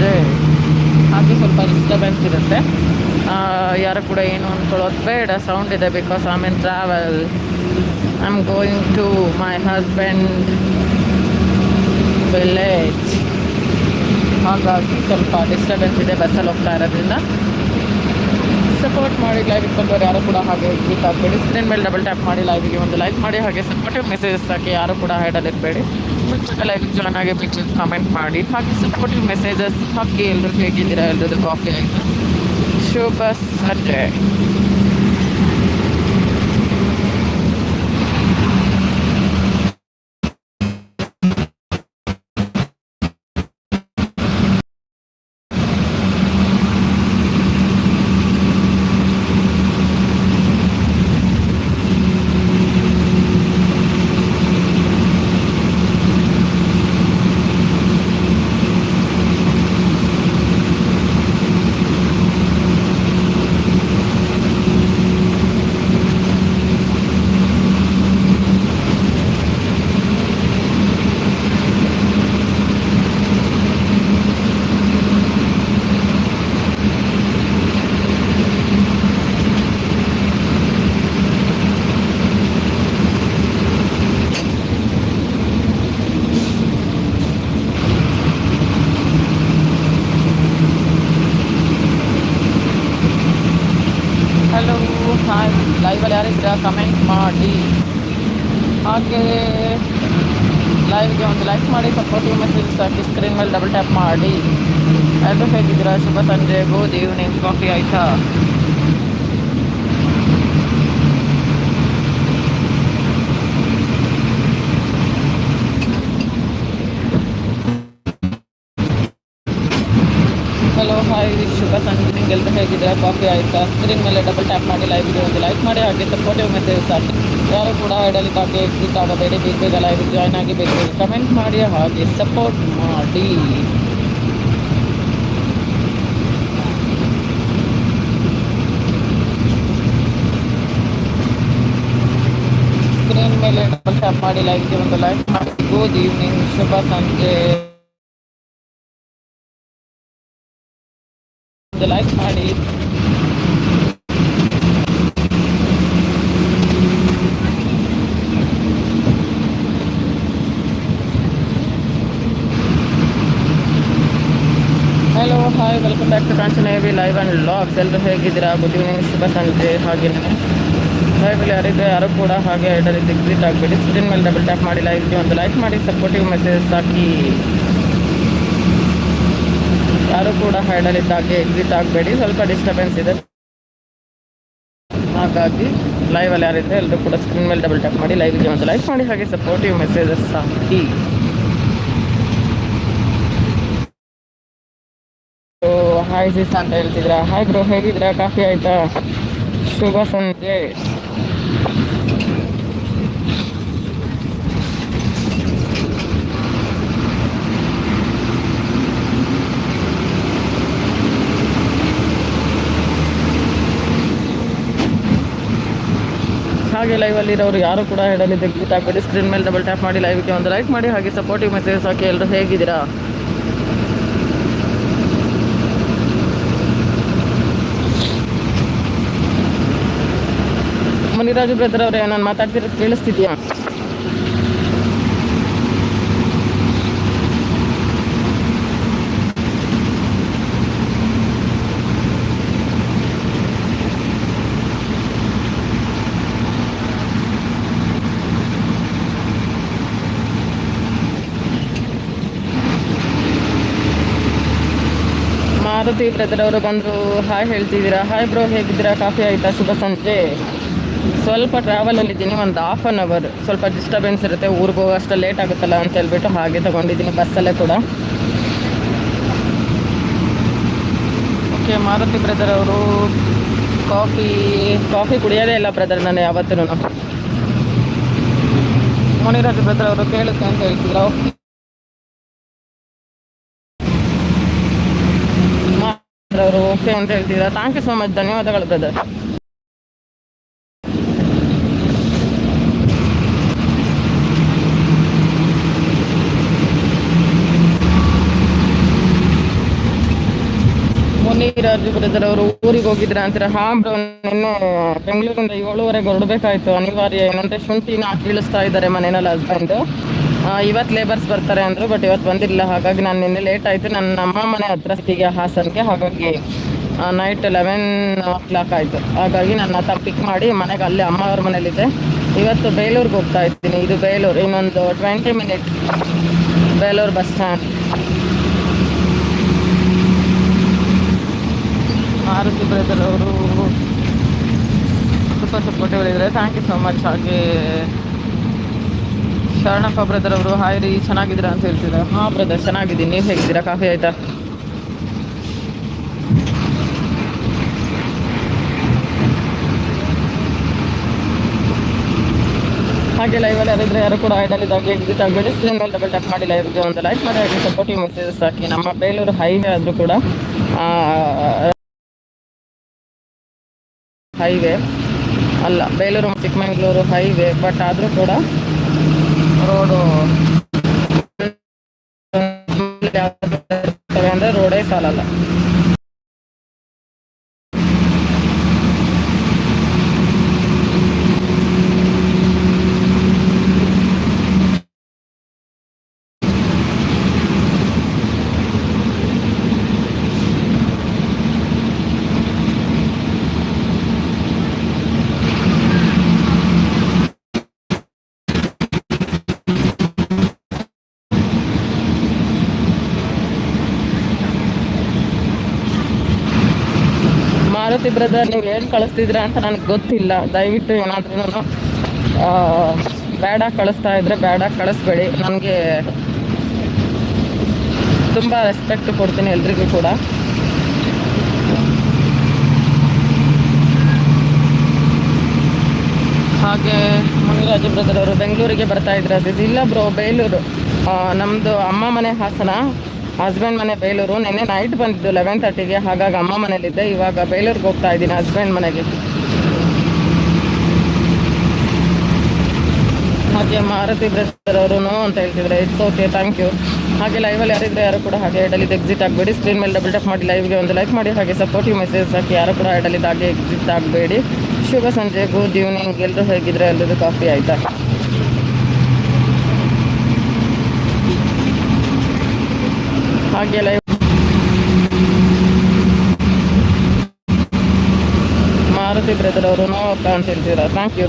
ಸಂಜೆ ಹಾಗೆ ಸ್ವಲ್ಪ ಡಿಸ್ಟರ್ಬೆನ್ಸ್ ಇರುತ್ತೆ. ಯಾರು ಕೂಡ ಏನು ಅಂದ್ಕೊಳ್ಳೋದು ಬೇಡ. ಸೌಂಡ್ ಇದೆ because I mean travel I am going to my husband village ಹಾಗಾಗಿ ಸ್ವಲ್ಪ ಡಿಸ್ಟರ್ಬೆನ್ಸ್ ಇದೆ ಬಸ್ಸಲ್ಲಿ ಹೋಗ್ತಾ ಇರೋದ್ರಿಂದ. ಸಪೋರ್ಟ್ ಮಾಡಿ ಲೈವ್ ಇಟ್ಕೊಂಡವ್ರು ಯಾರು ಕೂಡ ಹಾಗೆ ಆಗಬೇಡಿ ಸ್ಕ್ರೀನ್ ಮೇಲೆ ಡಬಲ್ ಟ್ಯಾಪ್ ಮಾಡಿ ಲೈವಿಗೆ ಒಂದು ಲೈಕ್ ಮಾಡಿ. ಹಾಗೆ ಸಪೋರ್ಟಿವ್ ಮೆಸೇಜಸ್ ಹಾಕಿ ಯಾರು ಕೂಡ ಇರಬೇಡಿ ಲೈವ್ ಜಾಯ್ನ್ ಆಗಿ ಬೇಕು ಕಾಮೆಂಟ್ ಮಾಡಿ. ಹಾಗೆ ಸಪೋರ್ಟಿವ್ ಮೆಸೇಜಸ್ ಹಾಕಿ ಎಲ್ಲರೂ ಹೇಗಿದ್ದೀರಾ? ಎಲ್ಲರದ್ದು ಕಾಫಿ ಆಯಿತು? ಶುಭ ಸಂಜೆ ಹಲೋ ಹಾಯ್ ಲೈವಲ್ಲಿ ಯಾರಿದ್ದೀರಾ ಕಮೆಂಟ್ ಮಾಡಿ ಹಾಗೆ ಲೈವ್ಗೆ ಒಂದು ಸಪೋರ್ಟಿವ್ ಮೆಸೇಜ್ ಹಾಕಿ ಸ್ಕ್ರೀನ್ ಮೇಲೆ ಡಬಲ್ ಟ್ಯಾಪ್ ಮಾಡಿ. ಎಲ್ಲರೂ ಹೇಗಿದ್ದೀರಾ? ಶುಭ ಸಂಜೆ ಗುಡ್ ಈವ್ನಿಂಗ್ ಕಾಫಿ ಆಯಿತಾ ಹಲೋ ಹಾಯ್ ಶುಭ ಸಂಜೆ ನಿಮ್ಗೆ ಎಲ್ಲರೂ ಹೇಗಿದ್ದೀರಾ ಕಾಫಿ ಆಯಿತಾ? ಸ್ಕ್ರೀನ್ ಮೇಲೆ ಡಬಲ್ ಟ್ಯಾಪ್ ಮಾಡಿ ಲೈವ್ಗೆ ಒಂದು ಲೈಕ್ ಮಾಡಿ, ಹಾಗೆ ಸಪೋರ್ಟಿವ್ ಮೆಸೇಜ್ ಹಾಕಿ ಯಾರು ಕೂಡ ಐಡಲಿ ಕಾಫಿ ಎಕ್ಸಿಟ್ ಆಗಬೇಡಿ, ಬೇಗ ಬೇಗ ಲೈವ್ ಜಾಯ್ನ್ ಆಗಿ ಬೇಗ ಬೇಗ ಕಮೆಂಟ್ ಮಾಡಿ, ಹಾಗೆ ಸಪೋರ್ಟ್ ಮಾಡಿ. ಸ್ಕ್ರೀನ್ ಮೇಲೆ ಡಬಲ್ ಟ್ಯಾಪ್ ಮಾಡಿ ಲೈವ್ಗೆ ಒಂದು ಲೈಕ್ ಮಾಡಿ. ಗುಡ್ ಈವ್ನಿಂಗ್ ಶುಭ ಸಂಜೆ. ಒಂದು ಲೈಕ್ ಮಾಡಿ hello hi welcome back to ಕಾಂಚನೇವಿ live and logs ಎಲ್ಲರೂ ಹೇಗಿದ್ದೀರಾ? ಗುಡ್ ಈವ್ನಿಂಗ್ ಶುಭ ಸಂಜೆ ಹಾಗೆಯೇ ಲೈವಲ್ಲಿ ಯಾರಿದ್ರೆ ಯಾರು ಕೂಡ ಹಾಗೆ ಎರಡರಿಂದ ಎಕ್ಸಿಟ್ ಆಗಬೇಡಿ. ಸ್ಕ್ರೀನ್ ಮೇಲೆ ಡಬಲ್ ಟ್ಯಾಪ್ ಮಾಡಿ ಲೈವ್ಗೆ ಒಂದು ಲೈಕ್ ಮಾಡಿ ಸಪೋರ್ಟಿವ್ ಮೆಸೇಜ್ ಹಾಕಿ ಯಾರು ಕೂಡ ಹಾಗೆ ಎಕ್ಸಿಟ್ ಆಗಬೇಡಿ. ಸ್ವಲ್ಪ ಡಿಸ್ಟರ್ಬೆನ್ಸ್ ಇದೆ. ಹಾಗಾಗಿ ಲೈವಲ್ಲಿ ಯಾರಿದ್ರೆ ಎಲ್ಲರೂ ಕೂಡ ಸ್ಕ್ರೀನ್ ಮೇಲೆ ಡಬಲ್ ಟ್ಯಾಪ್ ಮಾಡಿ ಲೈವ್ಗೆ ಒಂದು ಲೈಕ್ ಮಾಡಿ. ಹಾಗೆ ಸಪೋರ್ಟಿವ್ ಮೆಸೇಜಸ್ ಹಾಕಿ ಹಾಯ್ ಸಿಸ್ ಅಂತ ಹೇಳ್ತಿದ್ರ. ಹಾಯ್ ಬ್ರೋ ಹೇಗಿದ್ದೀರಾ ಕಾಫಿ ಆಯ್ತಾ? ಶುಭ ಸಂಜೆ. ಹಾಗೆ ಅಲ್ಲಿ ಇರೋರು ಯಾರು ಕೂಡ ಹೇಳಲಿ ಆಗಬೇಡಿ ಸ್ಕ್ರೀನ್ ಮೇಲೆ ಡಬಲ್ ಟ್ಯಾಪ್ ಮಾಡಿ ಲೈವ್ಗೆ ಒಂದು ಲೈಕ್ ಮಾಡಿ, ಹಾಗೆ ಸಪೋರ್ಟಿವ್ ಮೆಸೇಜ್ ಹಾಕಿ ಎಲ್ಲರೂ ಹೇಗಿದ್ದೀರಾ? ಮುನಿರಾಜು ಬ್ರದರ್ ಅವರೇ, ನಾನು ಮಾತಾಡ್ತಿರೋದು ಕೇಳಿಸ್ತಿದ್ಯಾ? ಮಾರುತಿ ಬ್ರದರ್ ಅವರು ಬಂದರು ಹಾಯ್ ಹೇಳ್ತಿದ್ದೀರಾ? ಹಾಯ್ ಬ್ರೋ, ಹೇಗಿದ್ದೀರಾ? ಕಾಫಿ ಆಯಿತಾ? ಶುಭ ಸಂಜೆ. ಸ್ವಲ್ಪ ಟ್ರಾವೆಲಲ್ಲಿದ್ದೀನಿ ಒಂದು ಹಾಫ್ ಆನ್ ಅವರ್ ಸ್ವಲ್ಪ ಡಿಸ್ಟರ್ಬೆನ್ಸ್ ಇರುತ್ತೆ, ಊರಿಗೆ ಹೋಗೋಷ್ಟು ಲೇಟ್ ಆಗುತ್ತಲ್ಲ ಅಂತ ಹೇಳ್ಬಿಟ್ಟು ಹಾಗೆ ತಗೊಂಡಿದ್ದೀನಿ ಬಸ್ಸಲ್ಲೇ ಕೂಡ. ಓಕೆ ಮಾರುತಿ ಬ್ರದರ್ ಅವರು ಕಾಫಿ ಕಾಫಿ ಕುಡಿಯೋದೇ ಇಲ್ಲ ಬ್ರದರ್ ನಾನು ಯಾವತ್ತೂ ಮುನಿರಾಜ್ ಬ್ರದರ್ ಅವರು ಕೇಳುತ್ತೆ ಅಂತ ಹೇಳ್ತಿದ್ರು ಅವರು ಓಕೆ ಅಂತ ಹೇಳ್ತಿದ್ದಾರೆ ಥ್ಯಾಂಕ್ ಯು ಸೋ ಮಚ್ ಧನ್ಯವಾದಗಳು ಬ್ರದರ್ ಮುನಿರಾಜು ಬ್ರದರ್ ಅವರು ಊರಿಗೆ ಹೋಗಿದ್ರ ಅಂತಾರೆ? ಹಾ ಬ್ರೋ ನಿನ್ನೆ ಬೆಂಗಳೂರಿಂದ ಏಳುವರೆಗೆ ಹೊರಡಬೇಕಾಯ್ತು. ಅನಿವಾರ್ಯ ಏನಂದ್ರೆ ಶುಂಠಿನ ಕೀಳಿಸ್ತಾ ಇದ್ದಾರೆ ಮನೆಯಲ್ಲಿ ಹಸ್ಬೆಂಡ್ ಇವತ್ತು ಲೇಬರ್ಸ್ ಬರ್ತಾರೆ ಅಂದರು ಬಟ್ ಇವತ್ತು ಬಂದಿಲ್ಲ ಹಾಗಾಗಿ ನಾನು ನಿನ್ನೆ ಲೇಟ್ ಆಯಿತು. ನನ್ನ ಅಮ್ಮ ಮನೆ ಹತ್ರ ಸಿಗ ಹಾಸನ್ಗೆ. ಹಾಗಾಗಿ ನೈಟ್ ಲೆವೆನ್ ಓ ಕ್ಲಾಕ್ ಆಯಿತು. ಹಾಗಾಗಿ ನನ್ನ ಹತ್ರ ಪಿಕ್ ಮಾಡಿ ಮನೆಗೆ ಅಲ್ಲೇ ಅಮ್ಮ ಅವ್ರ ಮನೇಲಿದ್ದೆ ಇವತ್ತು ಬೇಲೂರಿಗೆ ಹೋಗ್ತಾ ಇದ್ದೀನಿ. ಇದು ಬೇಲೂರು, ಇನ್ನೊಂದು twenty minute Belur bus stand Maruti brother ಅವರು ಸೂಪರ್ ಸಪೋರ್ಟಿವ್ ಇದ್ದಾರೆ ಥ್ಯಾಂಕ್ ಯು ಸೋ ಮಚ್ ಹಾಗೆ ಶರಣಪ್ಪ ಬ್ರದರ್ ಅವರು ಹಾಯ್ ರೀ, ಚೆನ್ನಾಗಿದ್ದೀರಾ ಅಂತ ಹೇಳ್ತಿದ್ದಾರೆ ಹಾಂ ಬ್ರದರ್ ಚೆನ್ನಾಗಿದ್ದೀನಿ. ನೀವು ಹೇಗಿದ್ದೀರಾ? ಕಾಫಿ ಆಯ್ತಾ? ಹಾಗೆ ಲೈವಲ್ಲಿ ಯಾರಿದ್ರೆ ಯಾರು ಕೂಡ ಐಡಲಿದಾಗ ಎಕ್ಸಿಟ್ ಆಗಬೇಡಿ. ಸ್ಕ್ರೀನ್ ಮೇಲೆ ಡಬಲ್ ಟ್ಯಾಪ್ ಮಾಡಿ ಲೈವ್ಗೆ ಒಂದು ಲೈಕ್ ಮಾಡಿ, ಹಾಗೆ ಸಪೋರ್ಟಿವ್ ಮೆಸೇಜಸ್ ಹಾಕಿ ನಮ್ಮ ಬೇಲೂರು ಹೈವೇ ಆದರೂ ಕೂಡ ಹೈವೇ ಅಲ್ಲ, ಬೇಲೂರು ಚಿಕ್ಕಮಂಗ್ಳೂರು ಹೈವೇ ಬಟ್ ಆದರೂ ಕೂಡ ರೋಡು ಅಂದರೆ ರೋಡೇ ಸಾಲಲ್ಲ ಮಾರುತಿ ಬ್ರದರ್ ನೀವು ಏನು ಕಳಿಸ್ತಿದ್ರ ಅಂತ ನನಗೆ ಗೊತ್ತಿಲ್ಲ. ದಯವಿಟ್ಟು ಏನಾದ್ರೂ ಬೇಡ ಕಳಿಸ್ತಾ ಇದ್ರೆ ಬೇಡ, ಕಳಿಸ್ಬೇಡಿ. ನನಗೆ ತುಂಬ ರೆಸ್ಪೆಕ್ಟ್ ಕೊಡ್ತೀನಿ ಎಲ್ರಿಗೂ ಕೂಡ. ಹಾಗೆ ಮುನಿರಾಜು ಬ್ರದರ್ ಅವರು ಬೆಂಗಳೂರಿಗೆ ಬರ್ತಾ ಇದ್ರು ಅದು ಇಲ್ಲ ಬ್ರೋ, ಬೇಲೂರು. ನಮ್ಮದು ಅಮ್ಮ ಮನೆ ಹಾಸನ. ಹಸ್ಬೆಂಡ್ ಮನೆ ಬೇಲೂರು. ನಿನ್ನೆ ನೈಟ್ ಬಂದಿದ್ದು ಲೆವೆನ್ ತರ್ಟಿಗೆ ಹಾಗಾಗಿ ಅಮ್ಮ ಮನೇಲಿದ್ದೆ. ಇವಾಗ ಬೇಲೂರಿಗೆ ಹೋಗ್ತಾ ಇದ್ದೀನಿ ಹಸ್ಬೆಂಡ್ ಮನೆಗೆ. ಹಾಗೆ ಮಾರುತಿ ಬ್ರದರ್ ಅವರು ಅಂತ ಹೇಳ್ತಿದ್ರೆ ಇಟ್ಸ್ ಓಕೆ ಥ್ಯಾಂಕ್ ಯು ಹಾಗೆ ಲೈವಲ್ಲಿ ಯಾರಿದ್ರೆ ಯಾರು ಕೂಡ ಹಾಗೆ ಐಡಲಿದ್ದು ಎಕ್ಸಿಟ್ ಆಗಬೇಡಿ. ಸ್ಕ್ರೀನ್ ಮೇಲೆ ಡಬಲ್ ಟಪ್ ಮಾಡಿ ಲೈವ್ಗೆ ಒಂದು ಲೈಕ್ ಮಾಡಿ. ಹಾಗೆ ಸಪೋರ್ಟಿವ್ ಮೆಸೇಜ್ ಹಾಕಿ ಯಾರು ಕೂಡ ಐಡಲಿದ್ದು ಹಾಗೆ ಎಕ್ಸಿಟ್ ಆಗಬೇಡಿ. ಶುಭ ಸಂಜೆ ಗುಡ್ ಈವ್ನಿಂಗ್ ಎಲ್ಲರೂ ಹೇಗಿದ್ರೆ ಎಲ್ಲರೂ ಕಾಫಿ ಆಯಿತಾ? ಹಾಗೆ ಲೈವ್ ಮಾರುತಿ ಬ್ರದರ್ ಅವರು ನೋ ಅಂತ ಹೇಳ್ತೀರಾ ಥ್ಯಾಂಕ್ ಯು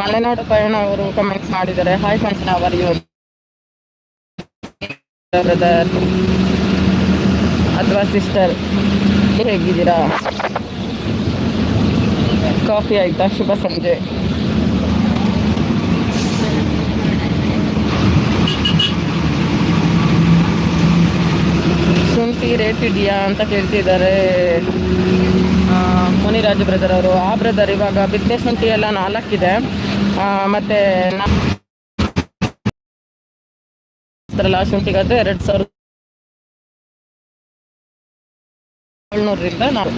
ಮಲೆನಾಡು ಪಯಣ ಅವರು ಕಮೆಂಟ್ ಮಾಡಿದ್ದಾರೆ. ಹಾಯ್ ಕಂಚನ ಅವರ್ ಬ್ರದರ್ ಅಥವಾ ಸಿಸ್ಟರ್ ಹೇಗಿದ್ದೀರಾ? ಕಾಫಿ ಆಯ್ತಾ? ಶುಭ ಸಂಜೆ. ಶುಂಠಿ ರೇಟ್ ಇದೆಯಾ ಅಂತ ಕೇಳ್ತಿದ್ದಾರೆ. ಮುನಿರಾಜು ಬ್ರದರ್ ಅವರು. ಆ ಬ್ರದರ್ ಇವಾಗ ಬಿತ್ತನೆ ಶುಂಠಿ ಎಲ್ಲ ನಾಲ್ಕಿದೆ. ಮತ್ತೆ ಶುಂಠಿಗಾದ್ರೆ ಎರಡು ಸಾವಿರದ ಏಳ್ನೂರರಿಂದ ನಾವು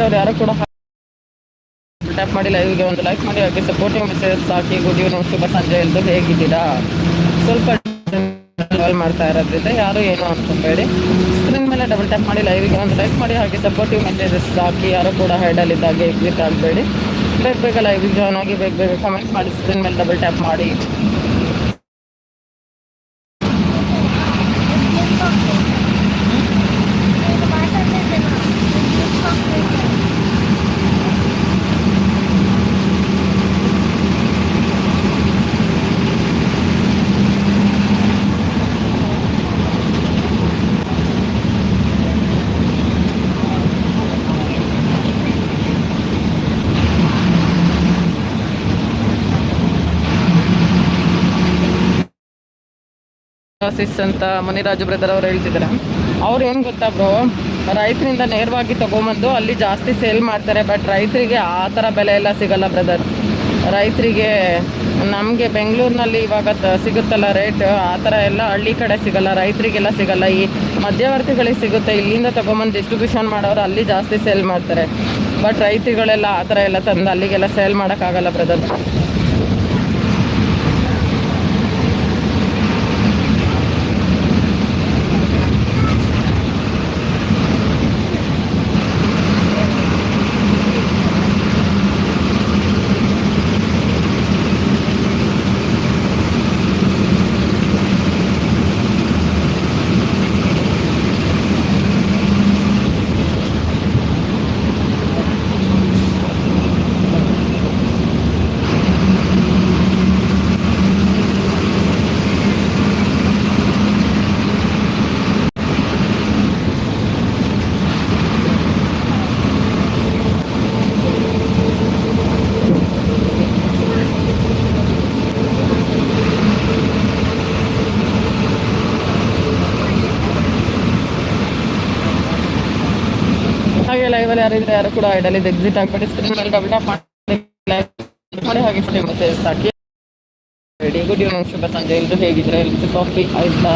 ಹಾಗೆ ಯಾರೋ ಕೂಡ ಟ್ಯಾಪ್ ಮಾಡಿ ಲೈವ್ಗೆ ಒಂದು ಲೈಕ್ ಮಾಡಿ, ಹಾಗೆ ಸಪೋರ್ಟಿವ್ ಮೆಸೇಜ್ ಹಾಕಿ ಗುಡ್ ಈವ್ನಿಂಗ್ ಶುಭ ಸಂಜೆ ಎಂದು ಹೇಗಿದ್ದೀರಾ? ಸ್ವಲ್ಪ ಮಾಡ್ತಾ ಇರೋದ್ರಿಂದ ಯಾರು ಏನು ಅಂತಂದೇಳಿ ಸ್ಕ್ರೀನ್ ಮೇಲೆ ಡಬಲ್ ಟ್ಯಾಪ್ ಮಾಡಿ ಲೈವ್ಗೆ ಒಂದು ಲೈಕ್ ಮಾಡಿ, ಹಾಗೆ ಸಪೋರ್ಟಿವ್ ಮೆಸೇಜಸ್ ಹಾಕಿ, ಯಾರು ಕೂಡ ಹೆಡಲ್ಲಿದ್ದಾಗೆ ಎಕ್ಸಿಟ್ ಆಗಬೇಡಿ ಬೇಗ ಬೇಗ ಲೈವ್ಗೆ ಜಾಯ್ನ್ ಆಗಿ, ಬೇಗ ಬೇಗ ಕಮೆಂಟ್ ಮಾಡಿ ಸ್ಕ್ರೀನ್ ಮೇಲೆ ಡಬಲ್ ಟ್ಯಾಪ್ ಮಾಡಿ. ಕ್ಲಾಸಿಸ್ ಅಂತ ಮುನಿರಾಜು ಬ್ರದರ್ ಅವ್ರು ಹೇಳ್ತಿದ್ದಾರೆ. ಅವ್ರು ಏನು ಗೊತ್ತಾ ಬ್ರೋ ರೈತರಿಂದ ನೇರವಾಗಿ ತೊಗೊಂಬಂದು ಅಲ್ಲಿ ಜಾಸ್ತಿ ಸೇಲ್ ಮಾಡ್ತಾರೆ ಬಟ್ ರೈತರಿಗೆ ಆ ಥರ ಬೆಲೆ ಎಲ್ಲ ಸಿಗಲ್ಲ ಬ್ರದರ್ ರೈತರಿಗೆ ನಮಗೆ ಬೆಂಗಳೂರಿನಲ್ಲಿ ಇವಾಗ ಸಿಗುತ್ತಲ್ಲ ರೇಟ್ ಆ ಥರ ಎಲ್ಲ ಹಳ್ಳಿ ಕಡೆ ಸಿಗಲ್ಲ, ರೈತರಿಗೆಲ್ಲ ಸಿಗಲ್ಲ. ಈ ಮಧ್ಯವರ್ತಿಗಳಿಗೆ ಸಿಗುತ್ತೆ, ಇಲ್ಲಿಂದ ತೊಗೊಂಬಂದು ಡಿಸ್ಟ್ರಿಬ್ಯೂಷನ್ ಮಾಡೋರು ಅಲ್ಲಿ ಜಾಸ್ತಿ ಸೇಲ್ ಮಾಡ್ತಾರೆ. ಬಟ್ ರೈತರುಗಳೆಲ್ಲ ಆ ಥರ ಎಲ್ಲ ತಂದು ಅಲ್ಲಿಗೆಲ್ಲ ಸೇಲ್ ಮಾಡೋಕ್ಕಾಗಲ್ಲ ಬ್ರದರ್ ಹಾಗೆ ಲೈವಲ್ಲಿ ಯಾರಿದ್ರೆ ಯಾರು ಕೂಡ ಐಡಲ್ ಎಕ್ಸಿಟ್ ಆಗ್ಬಿಟ್ಟು ಸ್ಕ್ರೀನ್ ಮೇಲೆ ಡಬಲ್ ಟ್ಯಾಪ್ ಮಾಡಿ ಹಾಗೆ ಸ್ಟ್ರೀಮ್ ಮೆಸೇಜ್ ಹಾಕಿ ಗುಡ್ ಈವ್ನಿಂಗ್ ಶುಭ ಸಂಜೆ. ಎಲ್ಲರೂ ಹೇಗಿದ್ರೆ? ಎಲ್ರು ಕಾಫಿ ಆಯ್ತಾ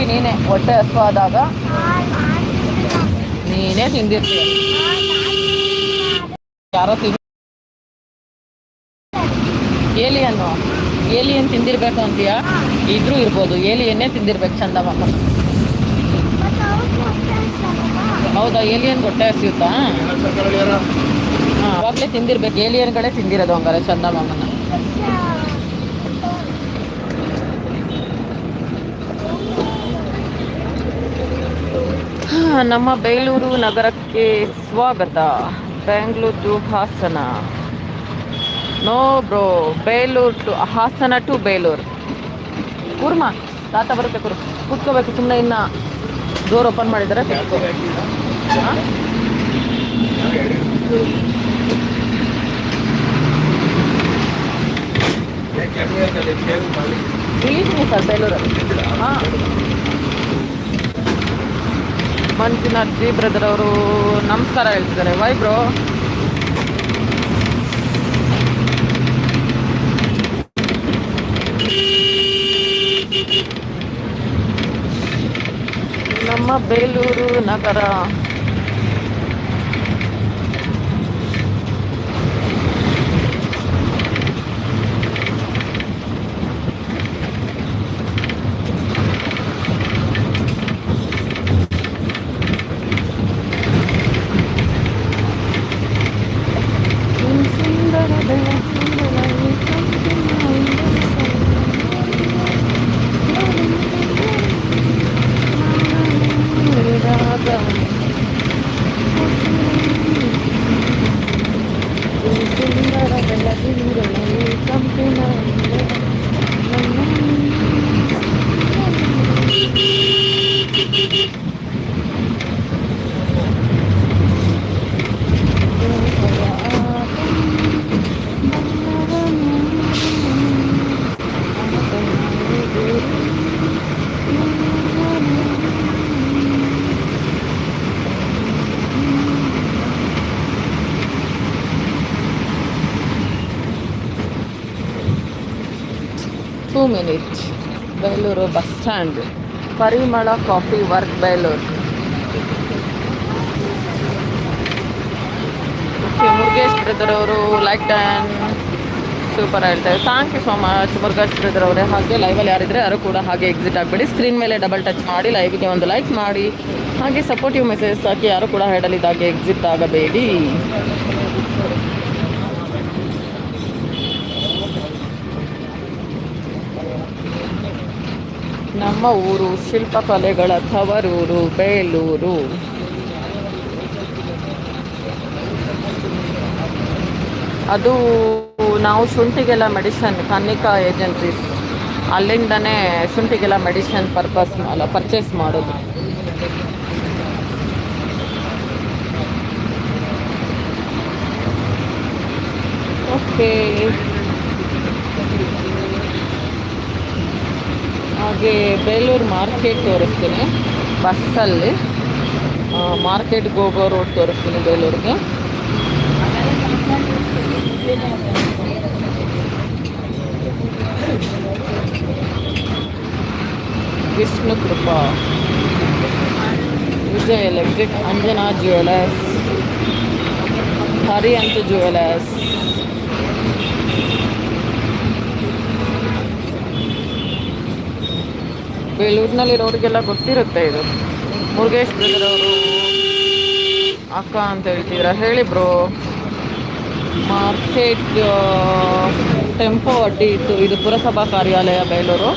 ಬಿ ನೀನೇ. ಹೊಟ್ಟೆ ಹಸುವಾದಾಗ. ನೀನೇ ತಿಂದಿರ್ತೀಯ ಯಾರೋ ತಿನ್ ಏಲಿಯನ್ನು ಏಲಿಯನ್ ತಿಂದಿರ್ಬೇಕು ಅಂತೀಯಾ? ಇದ್ರೂ ಇರ್ಬೋದು. ಏಲಿಯನ್ನೇ ತಿಂದಿರ್ಬೇಕು ಚಂದಮಾಮ ಹೌದಾ? ಏಲಿಯನ್ ಹೊಟ್ಟೆ ಹಸಿಯುತ್ತಾ? ಹಾಂ, ಅವಾಗಲೇ ತಿಂದಿರ್ಬೇಕು. ಏಲಿಯನ್ಗಳೇ ತಿಂದಿರೋದು ಹಂಗಾರೆ ಚಂದಮಾಮನ ನಮ್ಮ ಬೇಲೂರು ನಗರಕ್ಕೆ ಸ್ವಾಗತ. Bengaluru to Hassan. No bro, Belur to, Hassan to Belur. Kurma, ತಾತ ಬರುತ್ತೆ ಕುರು ಕುತ್ಕೋಬೇಕು ಸುಮ್ಮನೆ ಇನ್ನು ಡೋರ್ ಓಪನ್ ಮಾಡಿದರೆ ಹಾಂ ಸರ್ ಬೇಲೂರಲ್ಲಿ ಹಾಂ? ಮಂಜುನಾಥ್ ಜಿ ಬ್ರದರ್ ಅವರು ನಮಸ್ಕಾರ ಹೇಳ್ತಿದ್ದಾರೆ. ವೈ ಬ್ರೋ ನಮ್ಮ ಬೇಲೂರು ನಗರ ಸುಂದರ ಬೆಳಕಿನಲ್ಲಿ ಸುಂದರ ಬೆಳಕಿನಲ್ಲಿ ಕಂಪಿನ two minute Belur bus stand Parimala coffee work Belur Murugesh brother ಅವರು ಲೈಕ್ ಆ್ಯಂಡ್ ಸೂಪರ್ ಹೇಳ್ತಾರೆ. Thank you so much Murugesh brother ಅವರೇ. ಹಾಗೆ ಲೈವಲ್ಲಿ ಯಾರಿದ್ರೆ ಯಾರು ಕೂಡ ಹಾಗೆ ಎಕ್ಸಿಟ್ ಆಗಬೇಡಿ. ಸ್ಕ್ರೀನ್ ಮೇಲೆ ಡಬಲ್ ಟಚ್ ಮಾಡಿ ಲೈವ್ಗೆ ಒಂದು ಲೈಕ್ ಮಾಡಿ. ಹಾಗೆ ಸಪೋರ್ಟಿವ್ ಮೆಸೇಜ್ ಹಾಕಿ ಯಾರು ಕೂಡ ಹೆಡಲಿದ್ದಾಗೆ ಎಕ್ಸಿಟ್ ಆಗಬೇಡಿ. ನಮ್ಮ ಊರು ಶಿಲ್ಪಕಲೆಗಳ ತವರೂರು, ಬೇಲೂರು. ಅದು ನಾವು ಶುಂಠಿಗೆಲ್ಲ ಮೆಡಿಸನ್ ಕನ್ನಿಕಾ ಏಜೆನ್ಸೀಸ್. ಅಲ್ಲಿಂದನೇ ಶುಂಠಿಗೆಲ್ಲ ಮೆಡಿಸನ್ ಪರ್ಪಸ್ ಅಲ್ಲ ಪರ್ಚೇಸ್ ಮಾಡೋದು. ಓಕೆ. ಹಾಗೆ ಬೇಲೂರು ಮಾರ್ಕೆಟ್ ತೋರಿಸ್ತೀನಿ ಬಸ್ಸಲ್ಲಿ ಮಾರ್ಕೆಟ್ಗೆ ಹೋಗೋ ರೋಡ್ ತೋರಿಸ್ತೀನಿ ಬೇಲೂರಿಗೆ Vishnu Krupa Vijay electric Anjana jewellers Hariyanta jewellers ಬೇಲೂರಿನಲ್ಲಿರೋರಿಗೆಲ್ಲ ಗೊತ್ತಿರುತ್ತೆ ಇದು. ಮುರುಗೇಶ್ ಬ್ರದರ್ ಅವರು, ಅಕ್ಕ ಅಂತ ಹೇಳ್ತಿದ್ರ? ಹೇಳಿ ಬ್ರೋ ಮಾರ್ಕೆಟ್ ಟೆಂಪೋ ಅಡ್ಡಿ ಇತ್ತು. ಇದು ಪುರಸಭಾ ಕಾರ್ಯಾಲಯ ಬೇಲೂರು.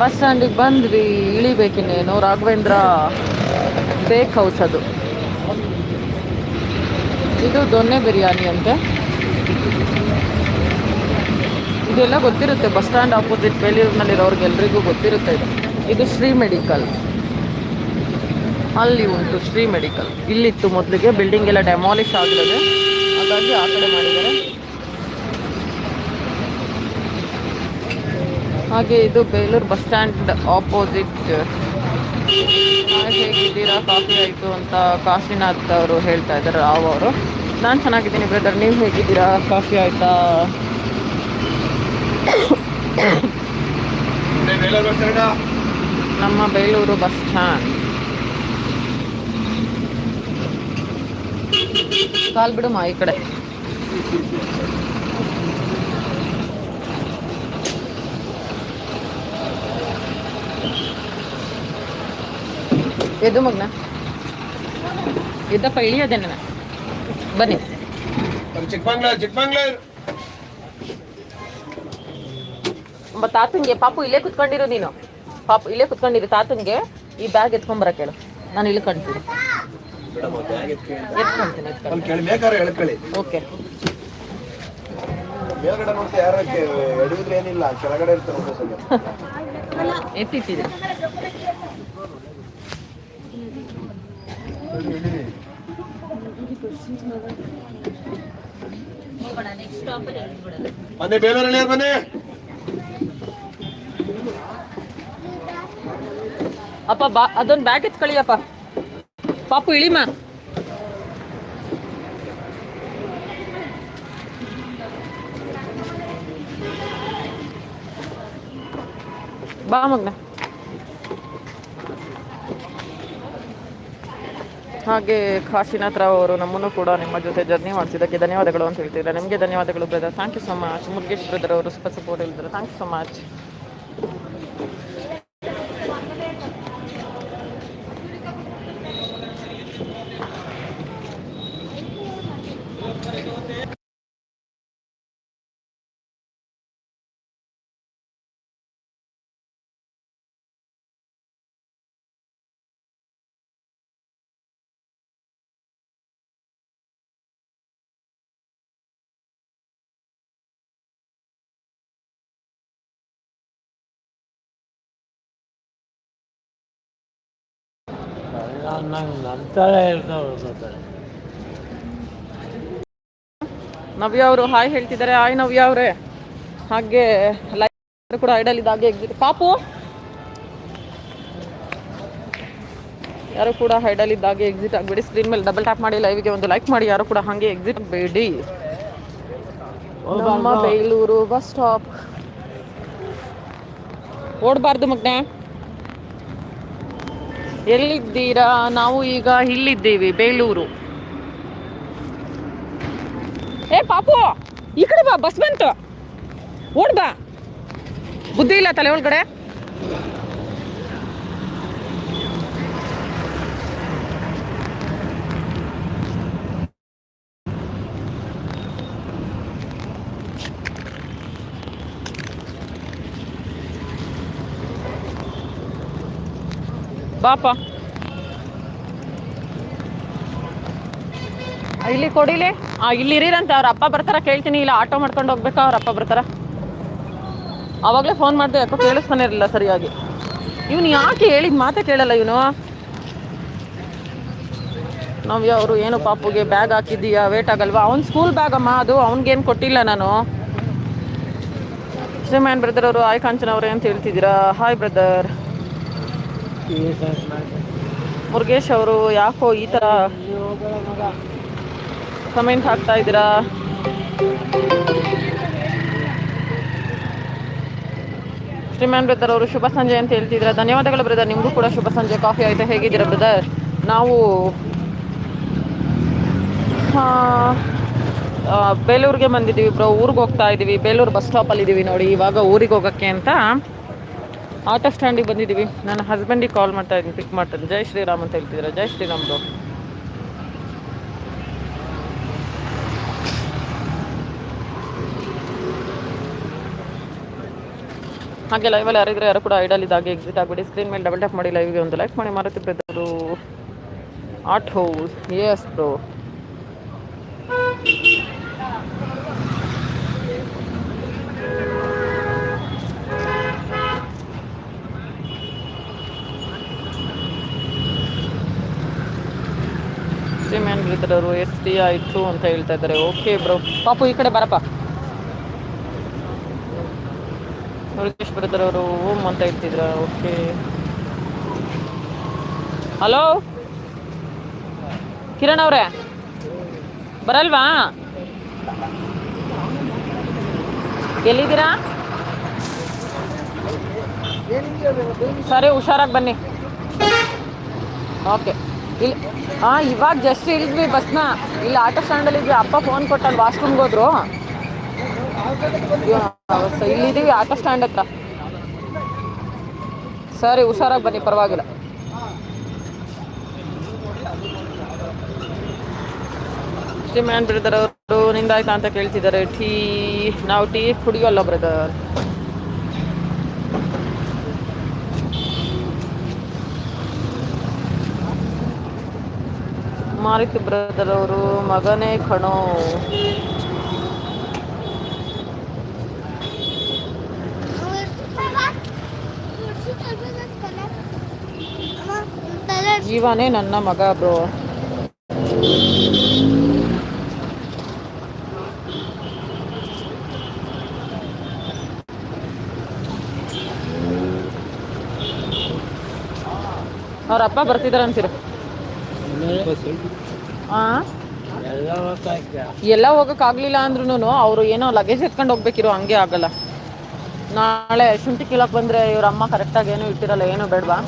ಬಸ್ ಸ್ಟ್ಯಾಂಡಿಗೆ ಬಂದ್ವಿ. ಇಳಿಬೇಕಿನ್ನೇನು? ರಾಘವೇಂದ್ರ ಬೇಕ್ ಹೌಸ್ ಅದು. ಇದು ದೊನ್ನೆ ಬಿರಿಯಾನಿ ಅಂತೆ. ಇದೆಲ್ಲ ಗೊತ್ತಿರುತ್ತೆ. ಬಸ್ ಸ್ಟ್ಯಾಂಡ್ ಆಪೋಸಿಟ್ ಬೇಲೂರಿನಲ್ಲಿರೋರ್ಗೆಲ್ರಿಗೂ ಗೊತ್ತಿರುತ್ತೆ ಇದು. ಇದು ಶ್ರೀ ಮೆಡಿಕಲ್. ಅಲ್ಲಿ ಉಂಟು ಶ್ರೀ ಮೆಡಿಕಲ್. ಇಲ್ಲಿತ್ತು ಮೊದಲಿಗೆ ಬಿಲ್ಡಿಂಗ್ ಎಲ್ಲ ಡೆಮಾಲಿಷ್ ಆಗಿರೋದು. ಹಾಗಾಗಿ ಆ ಕಡೆ ಮಾಡಿದ್ದಾರೆ. ಹಾಗೆ ಇದು ಬೇಲೂರು ಬಸ್ ಸ್ಟ್ಯಾಂಡ್ ಆಪೋಸಿಟ್ ಹೇಗಿದ್ದೀರಾ ಕಾಫಿ ಆಯಿತು ಅಂತ ಕಾಶಿನಾಥ್ ಅವರು ಹೇಳ್ತಾ ಇದ್ದಾರೆ, ರಾವ್ ಅವರು. ನಾನು ಚೆನ್ನಾಗಿದ್ದೀನಿ ಬ್ರದರ್ ನೀವು ಹೇಗಿದ್ದೀರಾ? ಕಾಫಿ ಆಯಿತಾ? ನಮ್ಮ ಬೇಲೂರು ಬಸ್ ಸ್ಟ್ಯಾಂಡ್ ಕಾಲ್ ಬಿಡುಮ ಈ ಕಡೆ. ಎದು ಮಗ್ನ. ಎದ್ದಪ್ಪ ಇಳಿಯೋದೇನ ಬನ್ನಿ. ಚಿಕ್ಕಮಂಗ್ಳೂರ್ ಚಿಕ್ಕಮಂಗ್ಳೂರ್. ತಾತಂಗೆ ಪಾಪು ಇಲ್ಲೇ ಕುತ್ಕೊಂಡಿರು ನೀನು. ಪಾಪು ಇಲ್ಲೇ ಕುತ್ಕೊಂಡಿರಿ ತಾತಂಗೆ ಈ ಬ್ಯಾಗ್ ಎತ್ಕೊಂಬರಕ್ಕೆ ಹೇಳು. ನಾನು ಇಲ್ಲಿ? ಎತ್ಕೊಂತೀನಿ ಓಕೆ. ಎತ್ತಿಟ್ಟಿದೆ. ಬನ್ನಿ ಬೇಲೂರಲ್ಲಿ ಬನ್ನಿ? ಅಪ್ಪ, ಬಾ, ಅದೊಂದು ಬ್ಯಾಗ್ ಎತ್ಕೊಳ್ಳಿಯಪ್ಪ ಪಾಪು, ಇಳಿಮ. ಬಾ ಮಗ್ನ. ಹಾಗೆ ಕಾಶಿನಾಥ್ ರಾವ್ ಅವರು ನಮ್ಮನ್ನು ಕೂಡ ನಿಮ್ಮ ಜೊತೆ ಜರ್ನಿ ಮಾಡಿಸಿದ್ದಕ್ಕೆ ಧನ್ಯವಾದಗಳು ಅಂತ ಹೇಳ್ತಿದ್ದಾರೆ. ನಿಮಗೆ ಧನ್ಯವಾದಗಳು brother thank you so much Murugesh brother ಅವರು ಸ್ವಲ್ಪ ಸಪೋರ್ಟ್ ಹೇಳಿದ್ರು thank you so much Navya ಅವರು ಹಾಯ್ ಹೇಳ್ತಿದ್ದಾರೆ. ಹಾಯ್ ನವ್ಯ ಅವರೇ. ಹಾಗೆ ಲೈವ್ ಕೂಡ ಐಡಲ್ ಇದ್ದಾಗೆ ಎಕ್ಸಿಟ್ ಪಾಪು? ಯಾರು ಕೂಡ ಹೈಡಲ್ ಇದ್ದಾಗೆ ಎಕ್ಸಿಟ್ ಆಗಬೇಡಿ. ಸ್ಕ್ರೀನ್ ಮೇಲೆ ಡಬಲ್ ಟ್ಯಾಪ್ ಮಾಡಿ ಲೈವ್ಗೆ ಒಂದು ಲೈಕ್ ಮಾಡಿ. ಯಾರು ಕೂಡ ಹಾಗೆ ಎಕ್ಸಿಟ್ ಬೇಡಿ ನಮ್ಮ ಬೇಲೂರು ಬಸ್ ಸ್ಟಾಪ್ ಓಡಬಾರ್ದು ಮಗ್ನೆ. ಎಲ್ಲಿದ್ದೀರಾ? ನಾವು ಈಗ ಇಲ್ಲಿದ್ದೀವಿ, ಬೇಲೂರು. ಏ, ಪಾಪು, ಈ ಕಡೆ ಬಾ, ಬಸ್ ಬಂತು. ಓಡ್ ಬಾ. ಬುದ್ಧಿ ಇಲ್ಲ ತಲೆ ಒಳಗಡೆ. ಬಾಪ. ಇಲ್ಲಿ ಕೊಡಿಲಿ ಆ ಇಲ್ಲಿ ಇರೀರಂತೆ ಅವ್ರ ಅಪ್ಪ ಬರ್ತಾರ ಕೇಳ್ತೀನಿ ಇಲ್ಲ ಆಟೋ ಮಾಡ್ಕೊಂಡು ಹೋಗ್ಬೇಕಾ ಅವ್ರ ಅಪ್ಪ ಬರ್ತಾರ? ಅವಾಗಲೇ ಫೋನ್ ಮಾಡಿದೆ ಯಾಕೋ ಕೇಳಿಸ್ತಾನೆ ಇರಲಿಲ್ಲ ಸರಿಯಾಗಿ. ಇವನು ಯಾಕೆ ಹೇಳಿದ ಮಾತೇ ಕೇಳಲ್ಲ ಇವನು? ನವ್ಯ ಅವರು ಏನು ಪಾಪುಗೆ ಬ್ಯಾಗ್ ಹಾಕಿದ್ದೀಯಾ ವೇಟ್ ಆಗಲ್ವಾ? ಅವ್ನು ಸ್ಕೂಲ್ ಬ್ಯಾಗ್ ಅಮ್ಮ ಅದು ಅವ್ನಿಗೇನು ಕೊಟ್ಟಿಲ್ಲ ನಾನು. ಶ್ರೀಮ್ಯಾನ್ ಬ್ರದರ್ ಅವರು ಆಯ್ ಕಾಂಚನ ಅವರೇ ಅಂತ ಹೇಳ್ತಿದ್ದೀರಾ? ಹಾಯ್ ಬ್ರದರ್ ಮುರುಗೇಶ್ ಅವರು ಯಾಕೋ ಈ ಥರ ಕಮೆಂಟ್ ಹಾಕ್ತಾ ಇದ್ದೀರಾ? ಶ್ರೀಮಾನ್ ಬ್ರದರ್ ಅವರು ಶುಭ ಸಂಜೆ ಅಂತ ಹೇಳ್ತಿದ್ರ ಧನ್ಯವಾದಗಳು ಬ್ರದರ್, ನಿಮಗೂ ಕೂಡ ಶುಭ ಸಂಜೆ. ಕಾಫಿ ಆಯ್ತಾ? ಹೇಗಿದ್ದೀರಾ ಬ್ರದರ್? ನಾವು ಬೇಲೂರಿಗೆ ಬಂದಿದ್ದೀವಿ ಬ್ರೋ. ಊರಿಗೆ ಹೋಗ್ತಾ ಇದ್ದೀವಿ ಬೇಲೂರು ಬಸ್ ಸ್ಟಾಪಲ್ಲಿದ್ದೀವಿ ನೋಡಿ, ಇವಾಗ ಊರಿಗೆ ಹೋಗೋಕ್ಕೆ ಅಂತ. ಆಟೋ ಸ್ಟ್ಯಾಂಡಿಗೆ ಬಂದಿದ್ದೀವಿ. ನನ್ನ ಹಸ್ಬೆಂಡಿಗೆ ಕಾಲ್ ಮಾಡ್ತಾ ಇದ್ದೀನಿ ಪಿಕ್ ಮಾಡ್ತಾರೆ ಜೈ ಶ್ರೀರಾಮ್ ಅಂತ ಹೇಳ್ತಿದ್ದಾರೆ. ಜೈ ಶ್ರೀರಾಮ್ ಬ್ರೋ ಹಾಗೆ ಲೈವಲ್ಲಿ ಯಾರಿದ್ರೆ ಯಾರು ಕೂಡ ಐಡಲ್ ಇದಾಗಿ ಎಕ್ಸಿಟ್ ಆಗಿಬಿಡಿ. ಸ್ಕ್ರೀನ್ ಮೇಲೆ ಡಬಲ್ ಟ್ಯಾಪ್ ಮಾಡಿ ಲೈವ್ಗೆ ಒಂದು ಲೈಕ್ ಮಾಡಿ. ಮಾರುತಿ ಆಟ್ auto yes bro Shriman brother yes tea ಆಯಿತು ಅಂತ ಹೇಳ್ತಾ ಇದ್ದಾರೆ. Okay bro. ಪಾಪು, ಈ ಕಡೆ ಬರಪ್ಪ. ಮುರುಗೇಶ್ ಅವರು ಓಂ ಅಂತ ಹೇಳ್ತಿದ್ರ? ಓಕೆ. ಹಲೋ? ಕಿರಣ್ ಅವರೇ, ಬರಲ್ವಾ? ಎಲ್ಲಿದ್ದೀರಾ? ಸರಿ, ಹುಷಾರಾಗಿ ಬನ್ನಿ. ಓಕೆ. ಇಲ್ಲಿ. ಹಾಂ ಇವಾಗ ಜಸ್ಟ್ ಇಳಿದ್ವಿ ಬಸ್ನ ಇಲ್ಲಿ, ಆಟೋ ಸ್ಟ್ಯಾಂಡಲ್ಲಿ ಇದ್ವಿ. ಅಪ್ಪ ಫೋನ್ ಕೊಟ್ಟಲ್ಲಿ ವಾಶ್ರೂಮ್ಗೆ ಹೋದ್ರು. ಇಲ್ಲಿದೀವಿ ಆಟೋ ಸ್ಟ್ಯಾಂಡ್ ಹತ್ರ. ಸರಿ, ಹುಷಾರಾಗಿ ಬನ್ನಿ, ಪರವಾಗಿಲ್ಲ. ಶ್ರೀಮ್ಯಾನ್ ಬ್ರದರ್ ಅವರು ನಿಂದಾಯ್ತಾ ಅಂತ ಕೇಳ್ತಿದ್ದಾರೆ. ಟೀ, ನಾವು ಟೀ ಕುಡಿಯೋಲ್ಲ ಬ್ರದರ್ ಮಾರುತಿ ಬ್ರದರ್ ಅವರು ಮಗನೇ ಕಣೋ. ಜೀವನೇ ನನ್ನ ಮಗ ಬ್ರೋ. ಅವ್ರ ಅಪ್ಪ ಬರ್ತಿದಾರೆ ಅಂತೀರ. ಎಲ್ಲ ಹೋಗಕ್ಕಾಗ್ಲಿಲ್ಲ ಅಂದ್ರೂ ಅವರು ಏನೋ ಲಗೇಜ್ ಎತ್ಕೊಂಡು ಹೋಗ್ಬೇಕಿರೋ ಹಂಗೆ ಆಗಲ್ಲ. ನಾಳೆ ಶುಂಠಿ ಕೀಳಕ್ ಬಂದ್ರೆ ಇವ್ರ ಅಮ್ಮ ಕರೆಕ್ಟಾಗಿ ಏನೂ ಇಟ್ಟಿರಲ್ಲ, ಏನು ಬೇಡವಾ?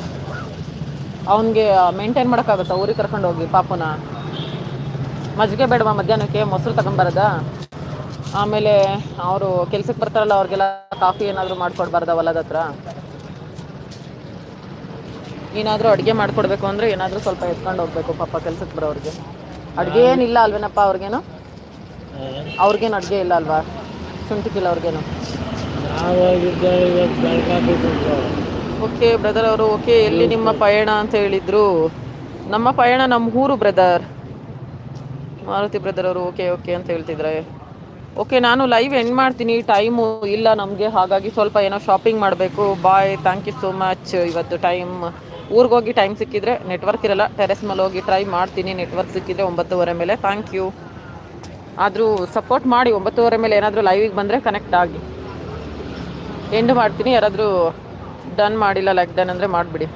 ಅವನಿಗೆ ಮೇಂಟೈನ್ ಮಾಡೋಕ್ಕಾಗುತ್ತಾ? ಊರಿಗೆ ಕರ್ಕೊಂಡು ಹೋಗಿ ಪಾಪುನ? ಮಜ್ಜಿಗೆ ಬೇಡವಾ ಮಧ್ಯಾಹ್ನಕ್ಕೆ? ಮೊಸರು ತಗೊಂಬರದ? ಆಮೇಲೆ ಅವರು ಕೆಲ್ಸಕ್ಕೆ ಬರ್ತಾರಲ್ಲ, ಅವ್ರಿಗೆಲ್ಲ ಕಾಫಿ ಏನಾದರೂ ಮಾಡ್ಕೊಡ್ಬಾರ್ದ ಹೊಲದ ಹತ್ರ? ಏನಾದರೂ ಅಡುಗೆ ಮಾಡಿಕೊಡ್ಬೇಕು ಅಂದರೆ ಏನಾದರೂ ಸ್ವಲ್ಪ ಎತ್ಕೊಂಡು ಹೋಗ್ಬೇಕು ಪಾಪ ಕೆಲ್ಸಕ್ಕೆ ಬರೋರಿಗೆ. ಅಡುಗೆ ಏನಿಲ್ಲ ಅಲ್ವೇನಪ್ಪ ಅವ್ರಿಗೇನು? ಅವ್ರಿಗೇನು ಅಡುಗೆ ಇಲ್ಲ ಅಲ್ವಾ? ಶುಂಠಿ ಕಿಲ್ಲ ಅವ್ರಿಗೇನು? ಓಕೆ ಬ್ರದರ್ ಅವರು ಓಕೆ ಎಲ್ಲಿ ನಿಮ್ಮ ಪಯಣ ಅಂತ ಹೇಳಿದ್ರು. ನಮ್ಮ ಪಯಣ ನಮ್ಮ ಊರು ಬ್ರದರ್. ಮಾರುತಿ ಬ್ರದರ್ ಅವರು ಓಕೆ ಓಕೆ ಅಂತ ಹೇಳ್ತಿದ್ರೆ. ಓಕೆ ನಾನು ಲೈವ್ ಎಂಡ್ ಮಾಡ್ತೀನಿ. ಟೈಮು ಇಲ್ಲ ನಮಗೆ. ಹಾಗಾಗಿ ಸ್ವಲ್ಪ ಏನೋ ಶಾಪಿಂಗ್ ಮಾಡಬೇಕು. Bye thank you so much ಇವತ್ತು ಟೈಮ್ ಊರಿಗೆ ಹೋಗಿ ಟೈಮ್ ಸಿಕ್ಕಿದ್ರೆ ನೆಟ್ವರ್ಕ್ ಇರಲ್ಲ. ಟೆರೆಸ್ ಮೇಲೆ ಹೋಗಿ ಟ್ರೈ ಮಾಡ್ತೀನಿ. ನೆಟ್ವರ್ಕ್ ಸಿಕ್ಕಿದ್ರೆ ಒಂಬತ್ತುವರೆ ಮೇಲೆ. ಥ್ಯಾಂಕ್ ಯು ಆದರೂ ಸಪೋರ್ಟ್ ಮಾಡಿ ಒಂಬತ್ತುವರೆ ಮೇಲೆ ಏನಾದರೂ ಲೈವಿಗೆ ಬಂದರೆ ಕನೆಕ್ಟ್ ಆಗಿ. ಎಂಡ್ ಮಾಡ್ತೀನಿ. ಯಾರಾದರೂ ಡನ್ ಮಾಡಿಲ್ಲ ಲೈಕ್ ಡನ್ ಅಂದರೆ ಮಾಡಿಬಿಡಿ.